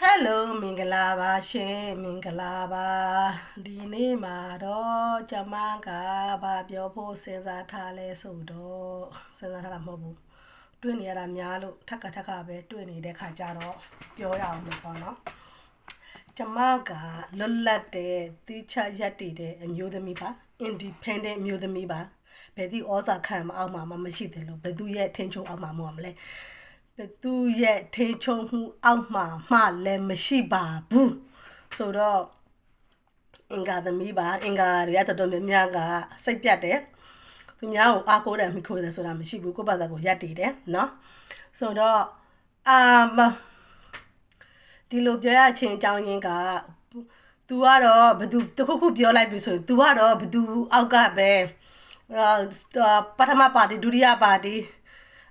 ဟယ်လိုမင်္ဂလာပါရှင်မင်္ဂလာပါဒီနေ့မှာတော့ကျမကဘာပြောဖို့စဉ်းစားထားလဲဆိုတော့စဉ်းစားထားတာမဟုတ်ဘူးတွေ့နေရတာများလို့ထက်ကထက်ကပဲတွေ့နေတဲ့ခါကျတော့ပြောရအောင်ပေါ့နော်ကျမကလွတ်လပ်တဲ့တိချရက်တည်တဲ့အမျိုးသမီးပါ independent အမျိုးသမီးပါဘယ်သူဩဇာခံမအောင်မှာမမရှိတယ်လို့ဘယ်သူရဲ့ထင်းချုံအောင်မှာမဟုတ်မလဲ ဘသူရဲ့ထေချုံမှုအောက်မှာမှလည်းမရှိပါဘူးဆိုတော့အင်္ဂါသမီးပါအင်္ဂါတွေကတော်တော်များများကစိတ်ပြတ်တယ်သူများကိုအားကိုးတယ်မိခိုးတယ်ဆိုတာမရှိဘူးကိုယ့်ဘာသာကိုယက်တည်တယ်နော်ဆိုတော့အာမဒီလိုပြောရချင်းအကြောင်းရင်းက तू ကတော့ဘသူတခုခုပြောလိုက်ပြီဆိုရင် तू ကတော့ဘသူအောက်ကပဲအာပထမပါတီဒုတိယပါတီ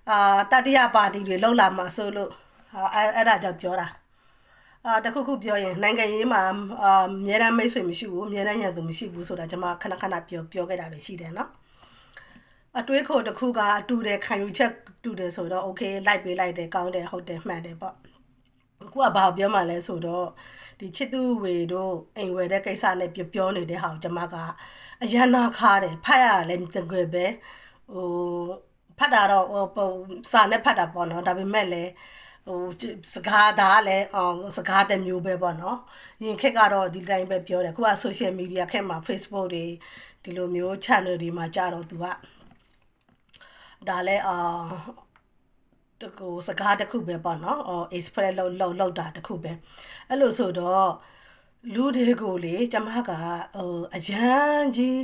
အာတတိယပါတီတွေလောက်လာမှာဆိုလို့အဲ့အဲ့ဒါကြောင့်ပြောတာအာတခုခုပြောရင်နိုင်ငံရေးမှာအာအများတမ်းမိတ်ဆွေမရှိဘူးအများတမ်းရန်သူမရှိဘူးဆိုတာကျွန်မခဏခဏပြောပြောခဲ့တာတွေရှိတယ်နော်အတွေးခေါ်တစ်ခုကအတူတယ်ခံယူချက်တူတယ်ဆိုတော့ okay လိုက်ပေးလိုက်တယ်ကောင်းတယ်ဟုတ်တယ်မှန်တယ်ပေါ့အခုကဘာပြောမှလဲဆိုတော့ဒီချစ်သူဝေတို့အိမ်ဝယ်တဲ့ကိစ္စနဲ့ပြောပြောနေတဲ့ဟာကိုကျွန်မကအရန်နာခါတယ်ဖတ်ရလဲတကယ်ပဲဟို ဖတ်တာတော့ဟိုစာနဲ့ဖတ်တာပေါ့နော်ဒါပေမဲ့လည်းဟိုစကားဒါလည်းအောင်စကားတစ်မျိုးပဲပေါ့နော်ရင်ခက်ကတော့ဒီတိုင်းပဲပြောတယ်ခုက social media ခက်မှာ Facebook တွေဒီလိုမျိုး channel တွေမှာကြာတော့သူကဒါလည်းအာတကူစကားတစ်ခုပဲပေါ့နော်အော် express လောက်လောက်လောက်တာတစ်ခုပဲအဲ့လိုဆိုတော့လူတွေကိုလေကျမကဟိုအရန်ကြီး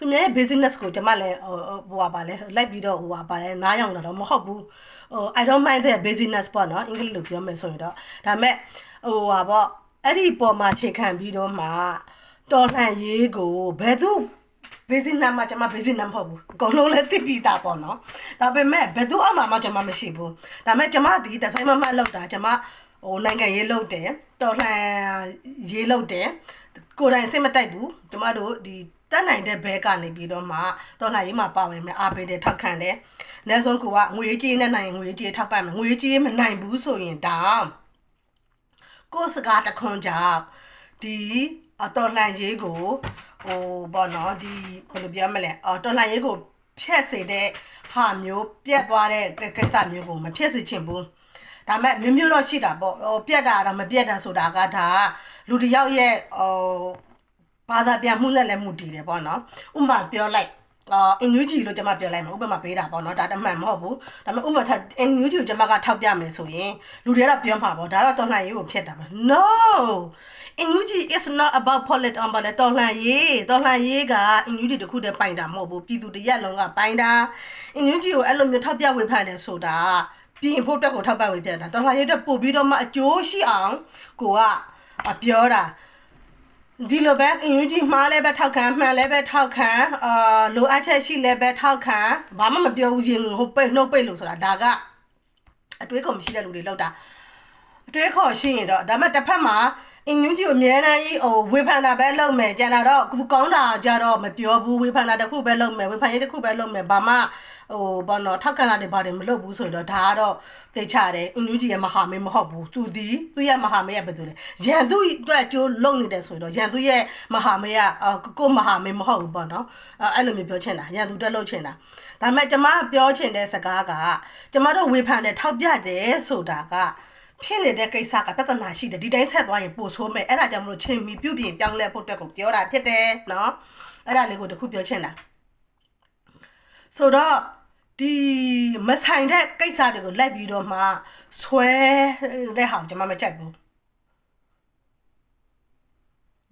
သူများရဲ့ business ကိုကျမလည်းဟိုဟိုပါပါလဲလိုက်ပြီးတော့ဟိုပါပါလဲနားယောင်တာတော့မဟုတ်ဘူးဟို I don't mind the business ပေါ့နော်အင်္ဂလိပ်လိုပြောမယ်ဆိုရင်တော့ဒါပေမဲ့ဟိုပါပေါ့အဲ့ဒီပေါ်မှာခြေခံပြီးတော့မှတော်လှန်ရေးကိုဘယ်သူ business မှာကျွန်မ business မဟုတ်ဘူးအကုန်လုံးလည်းသိပြီးသားပေါ့နော်ဒါပေမဲ့ဘယ်သူအမှမှကျွန်မမရှိဘူးဒါပေမဲ့ကျွန်မဒီဒီဇိုင်းမမလောက်တာကျွန်မဟိုနိုင်ငံရေးလုပ်တယ်တော်လှန်ရေးလုပ်တယ်ကိုယ်တိုင်စိတ်မတိုက်ဘူးကျွန်မတို့ဒီ တက်နိုင်တဲ့ဘဲကနေပြီးတော့မှတော်လှန်ရေးမှာပါဝင်မယ်အားပေးတယ်ထောက်ခံတယ်။နောက်ဆုံးကငွေကြေးနဲ့နိုင်ငွေကြေးထောက်ပံ့မယ်ငွေကြေးမနိုင်ဘူးဆိုရင်တောင်ကိုယ်စကားတခွန်ကြောင့်ဒီအတော်လှန်ရေးကိုဟိုဘောနော်ဒီဘယ်လိုပြောမလဲအတော်လှန်ရေးကိုဖျက်စေတဲ့ဟာမျိုးပြက်သွားတဲ့ကိစ္စမျိုးကိုမဖြစ်စေချင်ဘူး။ဒါမဲ့မျိုးမျိုးတော့ရှိတာပေါ့ဟိုပြက်တာတော့မပြက်တာဆိုတာကဒါလူတစ်ယောက်ရဲ့ဟို ဘာသာပြန်မှုနဲ့လည်းမှုတည်တယ်ပေါ့နော်ဥပမာပြောလိုက်အာအင်ယူဂျီလို့ကျွန်မပြောလိုက်မှာဥပမာပေးတာပေါ့နော်ဒါတမှန်မဟုတ်ဘူးဒါပေမဲ့ဥပမာထားအင်ယူဂျီကိုကျွန်မကထောက်ပြမယ်ဆိုရင်လူတွေကတော့ပြောမှာပေါ့ဒါတော့တော်လှန်ရေးကိုဖြစ်တာပါ no အင်ယူဂျီ is not about politics on ဘာလဲတော်လှန်ရေးတော်လှန်ရေးကအင်ယူဂျီတခုတည်းပိုင်တာမဟုတ်ဘူးပြည်သူတရက်လုံးကပိုင်တာအင်ယူဂျီကိုအဲ့လိုမျိုးထောက်ပြဝေဖန်တယ်ဆိုတာပြင်ဖို့အတွက်ကိုထောက်ပံ့ဝေဖန်တာတော်လှန်ရေးအတွက်ပို့ပြီးတော့မှအကျိုးရှိအောင်ကိုကပြောတာ ဒီလိုပဲအင်ယူဂျီမှားလည်းပဲထောက်ခံမှန်လည်းပဲထောက်ခံအာလိုအပ်ချက်ရှိလည်းပဲထောက်ခံဘာမှမပြောဘူးရင်ဟိုပိတ်နှုတ်ပိတ်လို့ဆိုတာဒါကအတွေးခေါ်မရှိတဲ့လူတွေလောက်တာအတွေးခေါ်ရှိရင်တော့ဒါမှတစ်ဖက်မှာအင်ယူဂျီကိုအများအားကြီးဟိုဝေဖန်တာပဲလုပ်မယ်ကြံတာတော့ကူကောင်းတာကြတော့မပြောဘူးဝေဖန်တာတစ်ခုပဲလုပ်မယ်ဝေဖန်ရေးတစ်ခုပဲလုပ်မယ်ဘာမှ ဟိုဘာနော်ထောက်ခံတာတွေဘာတွေမလုပ်ဘူးဆိုတော့ဒါကတော့သိချတယ်အင်ယူဂျီရဲ့မဟာမင်းမဟုတ်ဘူးသူဒီသူရဲ့မဟာမင်းရဲ့ဘယ်သူလဲရန်သူအတွက်ကြိုးလုံနေတယ်ဆိုတော့ရန်သူရဲ့မဟာမင်းကကိုမဟာမင်းမဟုတ်ဘူးပေါ့နော်အဲ့လိုမျိုးပြောချင်တာရန်သူတက်လုပ်ချင်တာဒါပေမဲ့ကျမပြောချင်တဲ့စကားကကျမတို့ဝေဖန်တဲ့ထောက်ပြတယ်ဆိုတာကဖြစ်နေတဲ့ကိစ္စကပြဿနာရှိတယ်ဒီတိုင်းဆက်သွားရင်ပိုဆိုးမယ်အဲ့ဒါကြောင့်မလို့ချိန်မီပြုတ်ပြင်ပြောင်းလဲဖို့အတွက်ကိုပြောတာဖြစ်တယ်နော်အဲ့ဒါလေးကိုတခုပြောချင်တာဆိုတော့ ဒီမဆိုင်တဲ့ကိစ္စတွေကိုလိုက်ပြီးတော့မှဆွဲတဲ့ဟာကိုကျွန်မမကြိုက်ဘူး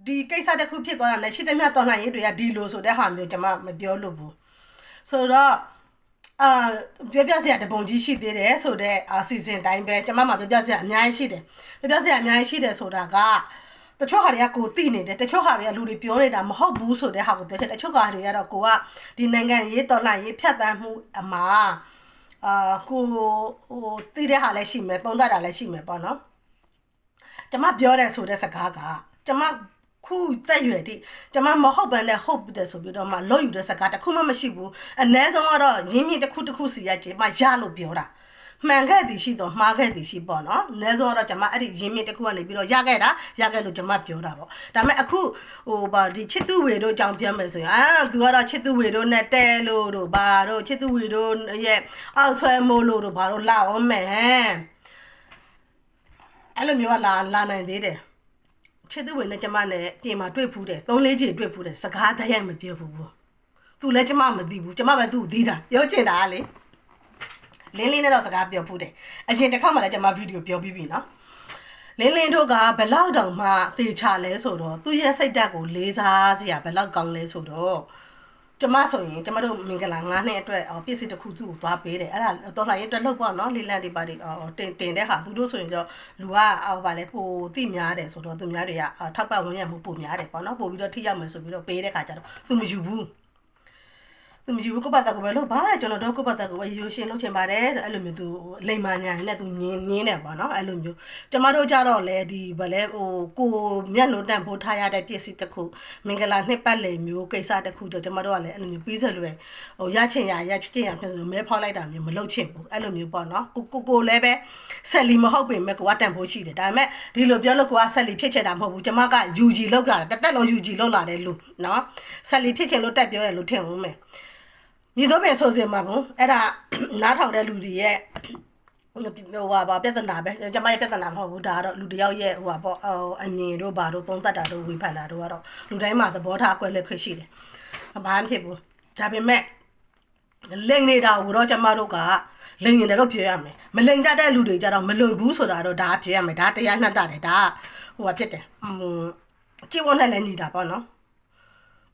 ဒီကိစ္စတစ်ခုဖြစ်သွားတာနဲ့ရှိသမျှတော်လှန်ရေးတွေကဒီလိုဆိုတဲ့ဟာမျိုးကျွန်မမပြောလို့ဘူးဆိုတော့အာပြောပြစရာတပုံကြီးရှိသေးတယ်ဆိုတော့အစီအစဉ်တိုင်းပဲကျွန်မမှာပြောပြစရာအများကြီးရှိတယ်ပြောပြစရာအများကြီးရှိတယ်ဆိုတာက တချို့ဟာတွေကကိုသိနေတယ်တချို့ဟာတွေကလူတွေပြောနေတာမဟုတ်ဘူးဆိုတဲ့ဟာကိုပြောချက်တချို့ဟာတွေကတော့ကိုကဒီနိုင်ငံရေးတော်လှန်ရေးဖြတ်သန်းမှုအမှာအာကိုဟိုသိတဲ့ဟာလည်းရှိမယ်သုံးသပ်တာလည်းရှိမယ်ပေါ့နော်ကျမပြောတယ်ဆိုတဲ့စကားကကျမခုတက်ရွယ်တိကျမမဟုတ်ဘဲနဲ့ဟုတ်တယ်ဆိုပြီးတော့မှလော့ယူတဲ့စကားတခုမှမရှိဘူးအ ਨੇ ဆုံးကတော့ရင်းမြစ်တစ်ခုတစ်ခုစီရကျမရလို့ပြောတာ မှန်ခဲ့သည်ရှိတော့မှားခဲ့သည်ရှိပေါ့နော်။အနည်းဆုံးတော့ကျွန်မအဲ့ဒီရင်းမြစ်တစ်ခုကနေပြီးတော့ရခဲ့တာရခဲ့လို့ကျွန်မပြောတာပေါ့။ဒါပေမဲ့အခုဟိုဗာဒီချစ်သူဝေတို့အကြောင်းပြောမယ်ဆိုရင်အာသူကတော့ချစ်သူဝေတို့နဲ့တဲလို့တို့ဘာတို့ချစ်သူဝေတို့ရဲ့အောက်ဆွဲမိုးလို့တို့ဘာတို့လာအောင်မယ်။အဲ့လိုမျိုးကလာလာနိုင်သေးတယ်။ချစ်သူဝေနဲ့ကျွန်မနဲ့ပြင်မှာတွေ့ဖူးတယ်။သုံးလေးကြိမ်တွေ့ဖူးတယ်။စကားတရိုက်မပြောဘူးဘူး။ तू လည်းကျွန်မမသိဘူးကျွန်မပဲသူ့ကိုသိတာပြောချင်တာကလေ။ လင်းလင်းနဲ့တော့စကားပြောဖူးတယ်အရင်တစ်ခါမှလည်းကျွန်မဗီဒီယိုပြောပြီးပြီနော်လင်းလင်းတို့ကဘယ်လောက်တောင်မှသေချာလဲဆိုတော့သူ့ရဲ့စိတ်ဓာတ်ကိုလေးစားစရာဘယ်လောက်ကောင်းလဲဆိုတော့ကျမဆိုရင်ကျမတို့မင်္ဂလာ9နှစ်အတွက်အော်ပြည့်စည်တစ်ခုသူ့ကိုသွားပေးတယ်အဲ့ဒါတော်လှန်ရေးအတွက်လုပ်ပေါ့နော်လီလန်ဒီပါတီအော်တင်တင်တဲ့ဟာသူတို့ဆိုရင်တော့လူကအော်ဗာလဲပိုတိများတယ်ဆိုတော့သူများတွေကထောက်ပံ့ဝင်ရမှုပိုများတယ်ပေါ့နော်ပို့ပြီးတော့ထိရောက်မယ်ဆိုပြီးတော့ပေးတဲ့ခါကျတော့သူမယူဘူး သူမယူဘူးကိုပတ်သက်ကိုပဲလို့ဘာလဲကျွန်တော်တို့ကိုပတ်သက်ကိုပဲရိုးရှင်းလုပ်ချင်ပါတယ်အဲ့လိုမျိုးသူလိမ်မာညာနဲ့သူညင်းညင်းတယ်ပေါ့နော်အဲ့လိုမျိုးကျမတို့ကြတော့လေဒီဗလဲဟိုကိုမျက်နှာတန့်ဖို့ထားရတဲ့ပစ္စည်းတစ်ခုမင်္ဂလာနှစ်ပတ်လည်မျိုးကိစ္စတစ်ခုတော့ကျမတို့ကလည်းအဲ့လိုမျိုးပြီးစလွယ်ဟိုရချင်ရရဖြစ်ချင်ရဖြစ်လို့မဲဖောက်လိုက်တာမျိုးမလုပ်ချင်ဘူးအဲ့လိုမျိုးပေါ့နော်ကိုကိုကိုလည်းပဲဆက်လီမဟုတ်ပင်မဲ့ကိုကတန့်ဖို့ရှိတယ်ဒါပေမဲ့ဒီလိုပြောလို့ကိုကဆက်လီဖြစ်ချင်တာမဟုတ်ဘူးကျမက UG လောက်တာတစ်သက်လုံး UG လောက်လာတဲ့လူနော်ဆက်လီဖြစ်ချင်လို့တက်ပြောရလို့ထင်ဦးမယ် မြေတော့ပဲဆိုစင်မှာဘုံအဲ့ဒါနားထောင်တဲ့လူတွေရဲ့ဟိုဟာပါပြဿနာပဲကျမရဲ့ပြဿနာမဟုတ်ဘူးဒါကတော့လူတယောက်ရဲ့ဟိုဟာပေါ့အမြင်တို့ဘာတို့သုံးသပ်တာတို့ဝေဖန်တာတို့ကတော့လူတိုင်းမှာသဘောထားအကွက်လက်ခွင့်ရှိတယ်။ဘာမှဖြစ်ဘူး။ဒါပေမဲ့လိန်နေတာကိုတော့ကျမတို့ကလိန်ရင်လည်းတော့ပြောရမယ်။မလိန်တတ်တဲ့လူတွေကြတော့မလွန်ဘူးဆိုတာတော့ဒါပြောရမယ်။ဒါတရားနှက်တာတယ်ဒါဟိုဟာဖြစ်တယ်။อืมကြည့်ဝနဲ့လည်းညီတာပေါ့နော်။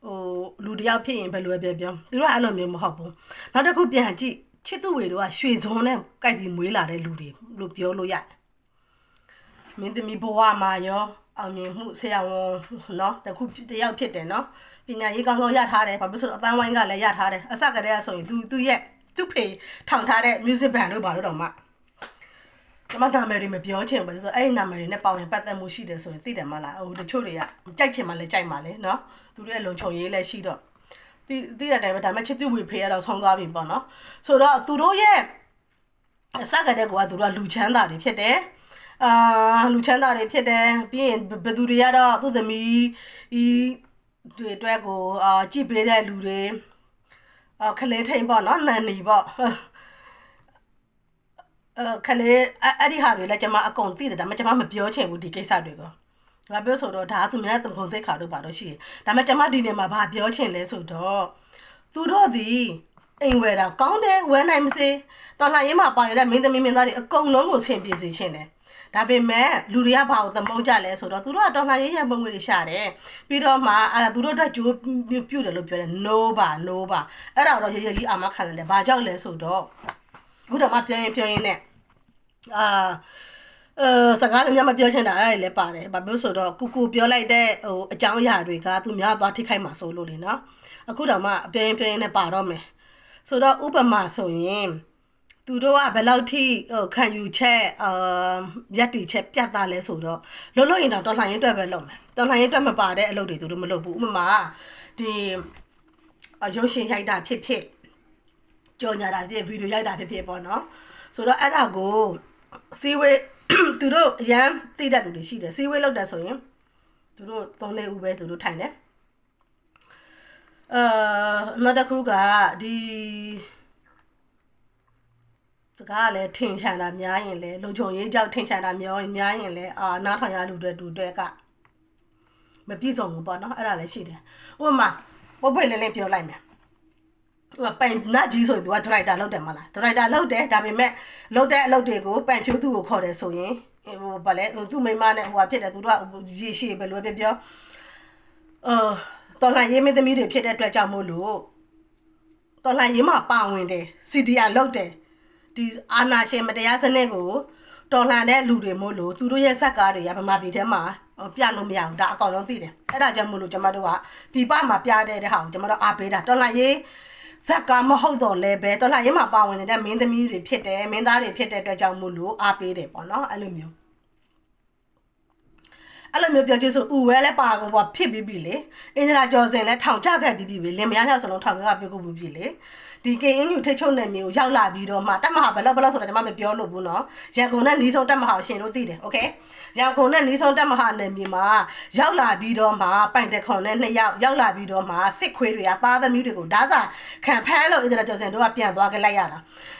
ဟိုလူတယောက်ဖြစ်ရင်ဘယ်လိုပဲပြောသူတို့ကအဲ့လိုမျိုးမဟုတ်ဘူးနောက်တစ်ခုပြန်ကြည့်ချစ်သူဝေတို့ကရွှေစုံနဲ့ကြိုက်ပြီးမွေးလာတဲ့လူတွေလို့ပြောလို့ရတယ်မင်းသမီးဘဝမှာရောအောင်မြင်မှုဆရာဝန်เนาะတခုတယောက်ဖြစ်တယ်เนาะပညာရေးကောင်းကောင်းရထားတယ်ဘာဖြစ်လို့အတန်းဝိုင်းကလည်းရထားတယ်အစကတည်းကဆိုရင်သူသူရဲ့သူ့ဖေထောင်ထားတဲ့ music band တို့ဘာလို့တော့မှကျွန်မနာမည်တွေမပြောချင်ဘူးဆိုအဲ့ဒီနာမည်တွေနဲ့ပေါင်ပတ်သက်မှုရှိတယ်ဆိုရင်သိတယ်မလားဟိုတချို့တွေကကြိုက်ချင်မှလည်းကြိုက်မှလည်းเนาะ သူတို့ရဲ့လုံခြုံရေးလည်းရှိတော့သိသိတဲ့အတိုင်းပဲဒါပေမဲ့ချစ်သူဝေဖေးရတော့ဆုံးသွားပြီပေါ့နော်ဆိုတော့သူတို့ရဲ့အစကတည်းကသူတို့ကလူချမ်းသာတွေဖြစ်တယ်အာလူချမ်းသာတွေဖြစ်တယ်ပြီးရင်ဘယ်သူတွေကတော့သူ့သမီးဤတွေအတွက်ကိုအာကြည့်ပေးတဲ့လူတွေအာခလေးထိန်ပေါ့နော်နန်နီပေါ့အဲခလေးအဲ့ဒီဟာတွေလည်းကျွန်မအကုန်သိတယ်ဒါပေမဲ့ကျွန်မမပြောချင်ဘူးဒီကိစ္စတွေကို ငါပြောဆိုတော့ဒါသူများတခုံသိခါတို့ပါတော့ရှိတယ်ဒါပေမဲ့ကျွန်မဒီနေ့မှာဘာပြောချင်လဲဆိုတော့သူတို့ဒီအိမ်ဝယ်တာကောင်းတယ်ဝယ်နိုင်မစေတော်လှန်ရေးမှာပါနေတဲ့မင်းသမီးမင်းသားတွေအကုန်လုံးကိုဆင်ပြေစေချင်တယ်ဒါပေမဲ့လူတွေကဘာကိုသမုတ်ကြလဲဆိုတော့သူတို့ကတော်လှန်ရေးရန်ပုံငွေတွေရှာတယ်ပြီးတော့မှအဲ့ဒါသူတို့အတွက်ကြိုးပြုတ်တယ်လို့ပြောတယ် no ပါ no ပါအဲ့ဒါတော့ရရကြီးအာမခံတယ်ဘာကြောက်လဲဆိုတော့ခုတော့မှပြန်ရင်ပြန်ရင်နဲ့အာ အဲစကားလည်းမပြောချင်တာအဲ့လည်းပါတယ်ဘာလို့ဆိုတော့ကူကူပြောလိုက်တဲ့ဟိုအကြောင်းအရာတွေကသူများသွားထိခိုက်မှာဆိုလို့လေနော်အခုတော့မှအပြင်းပြင်းနဲ့ပါတော့မယ်ဆိုတော့ဥပမာဆိုရင်သူတို့ကဘယ်လောက်ထိဟိုခံယူချက်အာရက်တီချက်ပြတ်သားလဲဆိုတော့လုံးလုံးရင်တော့တော်လှန်ရေးအတွက်ပဲလုပ်မယ်တော်လှန်ရေးအတွက်မပါတဲ့အလုပ်တွေသူတို့မလုပ်ဘူးဥပမာဒီရုပ်ရှင်ရိုက်တာဖြစ်ဖြစ်ကြော်ညာတာဖြစ်ဗီဒီယိုရိုက်တာဖြစ်ဖြစ်ပေါ့နော်ဆိုတော့အဲ့ဒါကိုစီဝေး သူတို့အရန်သိတတ်လူတွေရှိတယ်စီဝေးလောက်တယ်ဆိုရင်သူတို့သုံးလေးဦးပဲသူတို့ထိုင်တယ်အာနောက်တစ်ခုကဒီစကားလည်းထင်ချန်တာများရင်လည်းလုံခြုံရေးကြောက်ထင်ချန်တာများရင်များရင်လည်းအာနားထောင်ရလူတွေတူတွေကမပြည့်စုံဘူးပေါ့နော်အဲ့ဒါလည်းရှိတယ်ဥပမာပုတ်ပွေလေးလေးပြောလိုက်မယ်ဟို ပိုင်နတ်ကြီးဆိုရင်သူကဒရိုက်တာလောက်တယ်မလားဒရိုက်တာလောက်တယ်ဒါပေမဲ့လောက်တဲ့အလုပ်တွေကိုပန်ဖြိုးသူကိုခေါ်တယ်ဆိုရင်ဟိုဗလဲသူ့မိမနဲ့ဟိုဟာဖြစ်တယ်သူတို့ကရေရှည်ပဲလို့ပြောအော်တော်လှန်ရေးမင်းသမီးတွေဖြစ်တဲ့အတွက်ကြောင့်မို့လို့တော်လှန်ရေးမှာပါဝင်တယ်စီဒီယာလောက်တယ်ဒီအာနာရှင်မတရားစနစ်ကိုတော်လှန်တဲ့လူတွေမို့လို့သူတို့ရဲ့ဇက်ကားတွေကဗမာပြည်ထဲမှာပြလို့မရဘူးဒါအကောင်လုံးသိတယ်အဲ့ဒါကြောင့်မို့လို့ကျမတို့ကပြပမှာပြတဲ့တဲ့ဟာကိုကျမတို့အားပေးတာတော်လှန်ရေး ဇက်ကမဟုတ်တော့လဲပဲတော်လှန်ရေးမှာပါဝင်နေတဲ့မင်းသမီးတွေဖြစ်တယ်မင်းသားတွေဖြစ်တဲ့အတွက်ကြောင့်မို့လို့အားပေးတယ်ပေါ့နော်အဲ့လိုမျိုးအဲ့လိုမျိုးပြောချင်ဆိုဥဝဲလဲပါကောပေါ့ဖြစ်ပြီးပြီလေအင်ဂျလာကျော်စင်လဲထောင်ချခဲ့ပြီးပြီပဲလင်မယားလျောက်စလုံးထောင်ကပြုတ်ကုန်ပြီလေ ဒီကေအင်းယူထိတ်ချုံနယ်မျိုးရောက်လာပြီးတော့မှတက်မဟာဘယ်လောက်ဘယ်လောက်ဆိုတာကျွန်မမပြောလို့ဘူးเนาะရန်ကုန်နဲ့နီးဆုံးတက်မဟာကိုရှင်တို့သိတယ်โอเคရန်ကုန်နဲ့နီးဆုံးတက်မဟာနယ်မြေမှာရောက်လာပြီးတော့မှပိုင်တခွန်နဲ့နှစ်ယောက်ရောက်လာပြီးတော့မှစစ်ခွေးတွေကသားသမီးတွေကိုဓာတ်စာခံဖမ်းလို့အင်ဂျလာကျော်စင်တို့ကပြန်သွားခဲ့လိုက်ရတာ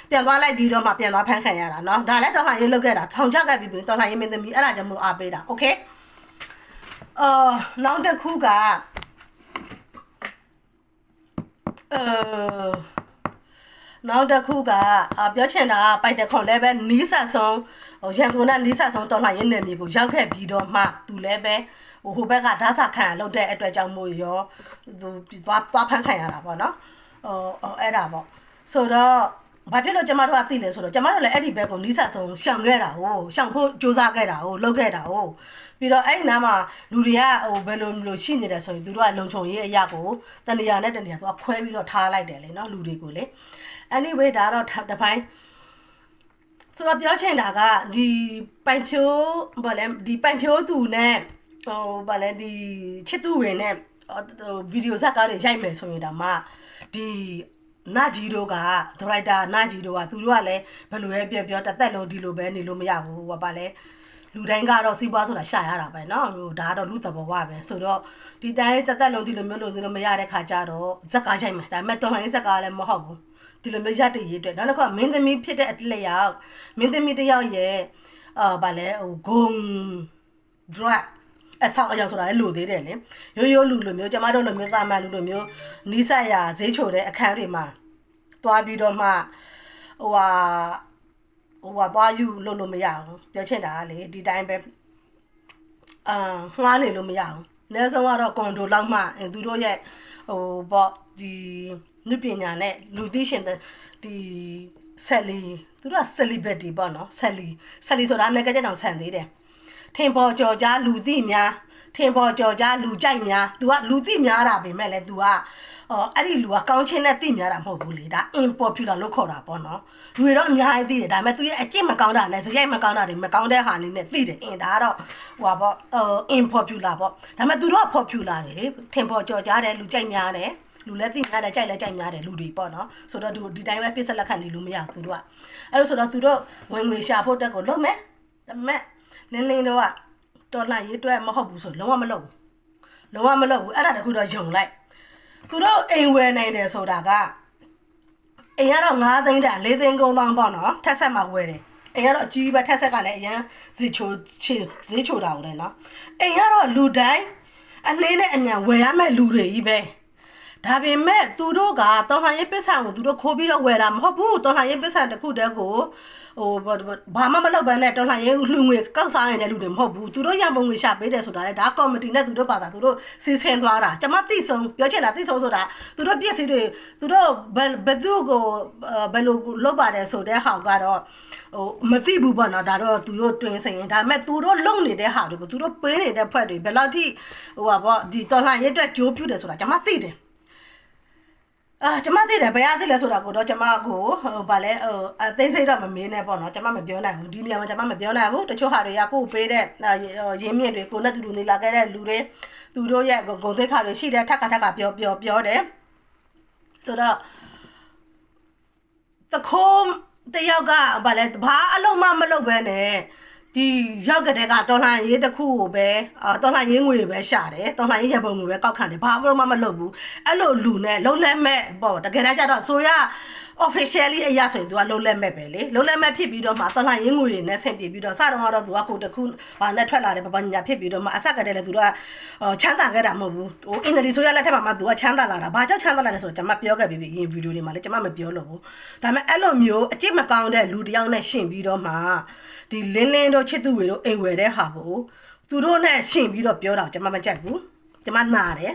ပြန်သွားလိုက်ပြီးတော့မှပြန်သွားဖမ်းခံရတာเนาะဒါလည်းတော်လှန်ရေးလုပ်ခဲ့တာထောင်ချခဲ့ပြီးပြီတော်လှန်ရေးမင်းသမီးအဲ့ဒါကြောင့်မို့အားပေးတာโอเค အာနောက်တစ်ခုကအဲ နောက်တစ်ခုကအာပြောချင်တာကပိုက်တခွန်လည်းပဲနီးဆက်ဆုံးဟိုရန်ကုန်နဲ့နီးဆက်ဆုံးတော်လှန်ရေးနယ်မြေကိုရောက်ခဲ့ပြီးတော့မှသူလည်းပဲဟိုဟိုဘက်ကဓာတ်စာခံလောက်တဲ့အတွက်ကြောင့်မို့ရောသူသွားသွားဖန်ခံရတာပေါ့နော်ဟိုဟိုအဲ့ဒါပေါ့ဆိုတော့ဘာဖြစ်လို့ကျမတို့ကသိလဲဆိုတော့ကျမတို့လည်းအဲ့ဒီဘက်ကိုနီးဆက်ဆုံးရှောင်ခဲ့တာဟိုရှောင်ဖို့စူးစမ်းခဲ့တာဟိုလုပ်ခဲ့တာဟို ပြီးတော့အဲ့ဒီနားမှာလူတွေကဟိုဘယ်လိုမျိုးရှိနေတယ်ဆိုရင်သူတို့ကလုံခြုံရေးအရာကိုတနေရာနဲ့တနေရာသူကခွဲပြီးတော့ထားလိုက်တယ်လေနော်လူတွေကိုလေ anyway ဒါတော့တစ်ပိုင်းဆိုတော့ပြောချင်တာကဒီပိုင်ဖြိုးဘာလဲဒီပိုင်ဖြိုးသူနဲ့ဟိုဘာလဲဒီချစ်သူဝင်နဲ့ဟိုဗီဒီယိုဇက်ကားတွေရိုက်မယ်ဆိုရင်ဒါမှဒီနာဂျီတို့ကဒရိုက်တာနာဂျီတို့ကသူတို့ကလည်းဘယ်လိုပဲပြောပြောတစ်သက်လုံးဒီလိုပဲနေလို့မရဘူးဟိုဘာလဲ လူတိုင်းကတော့စီးပွားဆိုတာရှာရတာပဲเนาะဟိုဒါကတော့လူတဘောဝပဲဆိုတော့ဒီတိုင်းတစ်သက်လုံးဒီလိုမျိုးလို့ဒီလိုမရတဲ့ခါကျတော့ဇက်ကားရိုက်မယ်ဒါပေမဲ့တော်ဟန်ဇက်ကားလည်းမဟုတ်ဘူး ဒီလိုမျိုးရတဲ့ရေးအတွက်နောက်တစ်ခါမင်းသမီးဖြစ်တဲ့အလျောက်မင်းသမီးတစ်ယောက်ရဲ့အာဗာလဲဟိုဂုံ drug အဆောက်အယောင်ဆိုတာလည်းလိုသေးတယ်လေရိုးရိုးလူလိုမျိုးကျမတို့လိုမျိုးသာမန်လူလိုမျိုးနီးစပ်ရာဈေးချိုတဲ့အခန်းတွေမှာသွားပြီးတော့မှဟိုဟာ ဟိုဟာသွားယူလို့လို့မရဘူးပြောချင်တာကလေဒီတိုင်းပဲအာငှားနေလို့မရဘူးအနည်းဆုံးကတော့ကွန်ဒိုလောက်မှအဲသူတို့ရဲ့ဟိုပေါ့ဒီနုပညာနဲ့လူသိရှင်တဲ့ဒီဆက်လီသူတို့က celebrity ပေါ့နော်ဆက်လီဆက်လီဆိုတာငကကြတောင်ဆန်သေးတယ်ထင်ပေါ်ကြော်ကြားလူသိများထင်ပေါ်ကြော်ကြားလူကြိုက်များ तू ကလူသိများတာပဲမဲ့လေ तू ကအော်အဲ့ဒီလူကကောင်းချင်းနဲ့သိများတာမဟုတ်ဘူးလေဒါ unpopular လို့ခေါ်တာပေါ့နော် လူတွေတော့အများကြီးသိတယ်ဒါပေမဲ့ तू ရဲ့အကျင့်မကောင်းတာနဲ့စရိုက်မကောင်းတာတွေမကောင်းတဲ့ဟာလေးနဲ့သိတယ်အင်းဒါကတော့ဟိုပါပေါ့အော် unpopular ပေါ့ဒါပေမဲ့ तू တော့ popular တယ်လေထင်ပေါ်ကြော်ကြားတယ်လူကြိုက်များတယ်လူလည်းသိများတယ်ကြိုက်လည်းကြိုက်များတယ်လူတွေပေါ့နော်ဆိုတော့သူဒီတိုင်းပဲပြစ်ဆက်လက်ခံနေလို့မရဘူးသူတို့ကအဲ့လိုဆိုတော့သူတို့ဝင်ငွေရှာဖို့တက်ကိုလုပ်မယ်ဒါပေမဲ့လင်းလင်းတော့ကတော်လှန်ရေးအတွက်မဟုတ်ဘူးဆိုလုံးဝမလုပ်ဘူးလုံးဝမလုပ်ဘူးအဲ့ဒါတခုတော့ယုံလိုက်သူတို့အိမ်ဝယ်နိုင်တယ်ဆိုတာက အိမ်ကတော့9သိန်းတန်4သိန်းကုန်သောင်းပေါ့နော်ထက်ဆက်မှာဝယ်တယ်အိမ်ကတော့အကြီးပဲထက်ဆက်ကလည်းအရန်ဈေးချိုဈေးချိုတာကိုလည်းနော်အိမ်ကတော့လူတိုင်းအနှင်းနဲ့အညံဝယ်ရမယ့်လူတွေကြီးပဲဒါပေမဲ့သူတို့ကတော်လှန်ရေးပစ္စံကိုသူတို့ခိုးပြီးတော့ဝယ်တာမဟုတ်ဘူးတော်လှန်ရေးပစ္စံတစ်ခုတည်းကို ဟိုဘာမှမလုပ်ဘဲနဲ့တော်လှန်ရေးလူငွေကောက်စားနေတဲ့လူတွေမဟုတ်ဘူးသူတို့ရမုံငွေရှာပေးတယ်ဆိုတာလေဒါကော်မတီနဲ့သူတို့ပါတာသူတို့စီစဉ်သွားတာကျွန်မသိဆုံးပြောချင်တာသိဆုံးဆိုတာသူတို့ပြည့်စည်တွေသူတို့ဘယ်ဘယ်သူကိုဘယ်လိုလုပ်ပါတယ်ဆိုတဲ့ဟောက်ကတော့ဟိုမသိဘူးပေါ့နော်ဒါတော့သူတို့တွင်စင်ရင်ဒါပေမဲ့သူတို့လုံနေတဲ့ဟာတွေကိုသူတို့ပေးနေတဲ့ဖွဲ့တွေဘယ်လောက်ထိဟိုပါပေါ့ဒီတော်လှန်ရေးအတွက်ကြိုးပြူတယ်ဆိုတာကျွန်မသိတယ် အာကျမသိတယ်ဘယ်အသိလဲဆိုတာကိုတော့ကျမကိုဟိုဗာလဲဟိုအသိစိတ်တော့မမင်းနဲ့ပေါ့နော်ကျမမပြောနိုင်ဘူးဒီနေရာမှာကျမမပြောနိုင်ဘူးတချို့ဟာတွေကကိုယ်ပေးတဲ့ရင်းမြစ်တွေကိုနဲ့တူတူနေလာခဲ့တဲ့လူတွေသူတို့ရဲ့ဂုံသိက္ခာတွေရှိတယ်ထက်ခါထက်ခါပြောပြောပြောတယ်ဆိုတော့တခိုးတယောက်ကဗာလဲဘာအလုံးမမလုပ်ဘဲနဲ့ ဒီရောက်ကတဲ့ကတော်လှန်ရေးတစ်ခုကိုပဲအာတော်လှန်ရေးငွေပဲရှာတယ်တော်လှန်ရေးရပုံငွေပဲကောက်ခံတယ်ဘာမှမလုပ်ဘူးအဲ့လိုလူနဲ့လုံးလက်မဲ့ပေါ့တကယ်တမ်းကျတော့ဆိုရ officially အရာဆိုရင် तू ကလုံးလက်မဲ့ပဲလေလုံးလက်မဲ့ဖြစ်ပြီးတော့မှတော်လှန်ရေးငွေတွေနဲ့ဆင်ပြေပြီးတော့စတော့ကတော့ तू ကကိုတခုဘာနဲ့ထွက်လာတယ်ပပညာဖြစ်ပြီးတော့မှအဆက်ကတည်းက तू ကချမ်းသာခဲ့တာမဟုတ်ဘူးဟိုအင်္ဂလိပ်ဆိုရလက်ထက်မှာမှ तू ကချမ်းသာလာတာဘာကြောင့်ချမ်းသာလာလဲဆိုတော့ကျွန်မပြောခဲ့ပြီးပြီအင်ဗီဒီယိုတွေမှာလည်းကျွန်မမပြောလို့ဘူးဒါပေမဲ့အဲ့လိုမျိုးအကျင့်မကောင်းတဲ့လူတယောက်နဲ့ရှင်ပြီးတော့မှဒီလင်းလင်းတို့ချစ်သူတွေတို့အိမ်ဝယ်တဲ့ဟာကိုသူတို့နဲ့ရှင်ပြီးတော့ပြောတာကျွန်မမကြိုက်ဘူးကျွန်မနာတယ်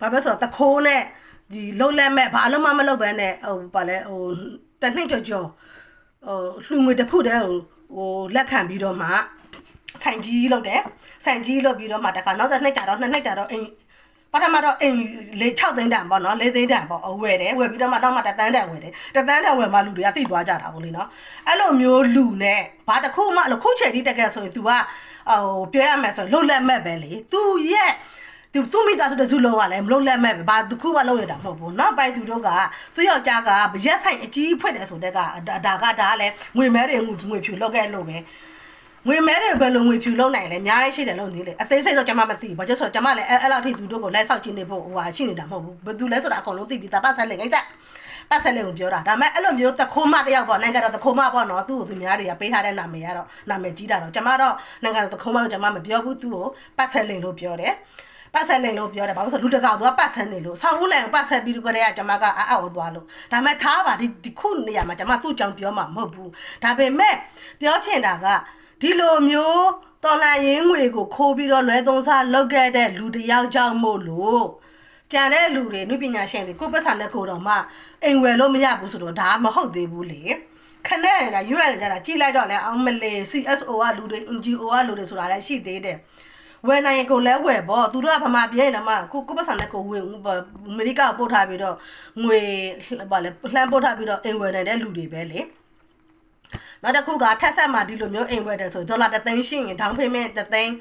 ဘာပဲဆိုတော့တခိုးနဲ့ ဒီလုံလက်မဲ့ဘာလို့မှမလုပ်ဘဲနဲ့ဟိုဗာလဲဟိုတနှိမ့်ကြော်ကြော်ဟိုလှူငွေတစ်ခုတည်းဟိုဟိုလက်ခံပြီးတော့မှဆိုင်ကြီးလုပ်တယ်ဆိုင်ကြီးလုပ်ပြီးတော့မှတခါနောက်တစ်နှစ်ကြာတော့နှစ်နှစ်ကြာတော့အိမ်ပထမတော့အိမ်လေ6သိန်းတန်ပေါ့နော်4သိန်းတန်ပေါ့အဝယ်တယ်ဝယ်ပြီးတော့မှတော့မှတသန်းတန်ဝယ်တယ်တသန်းတန်ဝယ်မှလူတွေကသိသွားကြတာပေါ့လေနော်အဲ့လိုမျိုးလူနဲ့ဘာတစ်ခုမှအဲ့လိုခုချိန်တိတက်ကဲဆိုရင် तू ကဟိုပြောရမယ်ဆိုရင်လှုပ်လက်မဲ့ပဲလေ तू ရဲ့ သူသူမိသားစုတစုလုံးကလည်းမလုံးလက်မဲ့ပဲဘာတစ်ခုမှလုံးရတာမဟုတ်ဘူးနောက်ပိုင်းသူတို့ကသူယောက်ျားကရက်ဆိုင်အကြီးဖွင့်တယ်ဆိုတဲ့ကဒါကဒါကလည်းငွေမဲတွေငွေဖြူလောက်ခဲ့လို့ပဲငွေမဲတွေဘယ်လိုငွေဖြူလုံးနိုင်လဲအများကြီးရှိတယ်လို့နေလေအသေးစိတ်တော့ကျွန်မမသိဘူးဘာလို့ဆိုတော့ကျွန်မလည်းအဲ့အဲ့လောက်ထိသူတို့ကိုလိုက်ဆောက်ကြည့်နေဖို့ဟိုဟာရှိနေတာမဟုတ်ဘူးဘယ်သူလဲဆိုတာအကုန်လုံးသိပြီးသားပတ်ဆက်လေကိစ္စပတ်ဆက်လေကိုပြောတာဒါပေမဲ့အဲ့လိုမျိုးသခိုးမတယောက်ပေါ့နိုင်ငံတော်သခိုးမပေါ့နော်သူ့ကိုသူများတွေကပေးထားတဲ့နာမည်ကတော့နာမည်ကြီးတာတော့ကျွန်မတော့နိုင်ငံတော်သခိုးမလို့ကျွန်မမပြောဘူးသူ့ကိုပတ်ဆက်လေလို့ပြောတယ် ပတ်ဆက်လိန်လို့ပြောတယ်ဘာလို့ဆိုလူတကောက်သူကပတ်ဆက်နေလို့ဆောင်းဦးလန်ပတ်ဆက်ပြီးတော့ကလေးကကျွန်မကအအောက်သွားလို့ဒါပေမဲ့ထားပါဒီဒီခုနေရာမှာကျွန်မသူ့ကြောင့်ပြောမှာမဟုတ်ဘူးဒါပေမဲ့ပြောချင်တာကဒီလိုမျိုးတော်လှန်ရေးငွေကိုခိုးပြီးတော့လွဲသုံးစားလုပ်ခဲ့တဲ့လူတယောက်ကြောင့်မို့လို့ကြံတဲ့လူတွေနုပညာရှင်တွေကိုပတ်စံတဲ့ကိုတော့မှအိမ်ဝယ်လို့မရဘူးဆိုတော့ဒါမဟုတ်သေးဘူးလေခနဲ့ရတာရွက်ရကြတာကြည့်လိုက်တော့လဲအောင်မလေး CSO ကလူတွေ NGO ကလူတွေဆိုတာလည်းရှိသေးတယ် ဝယ်နိုင်ရင်ကိုလဲဝယ်ပေါ့သူတို့ကဗမာပြည်နေမှာကိုကိုပတ်စံနဲ့ကိုဝယ်အမေရိကကိုပို့ထားပြီးတော့ငွေဘာလဲလှမ်းပို့ထားပြီးတော့အိမ်ဝယ်နိုင်တဲ့လူတွေပဲလေနောက်တစ်ခုကထက်ဆက်မှာဒီလိုမျိုးအိမ်ဝယ်တယ်ဆိုဒေါ်လာ3သိန်းရှိရင် down payment 3သိန်း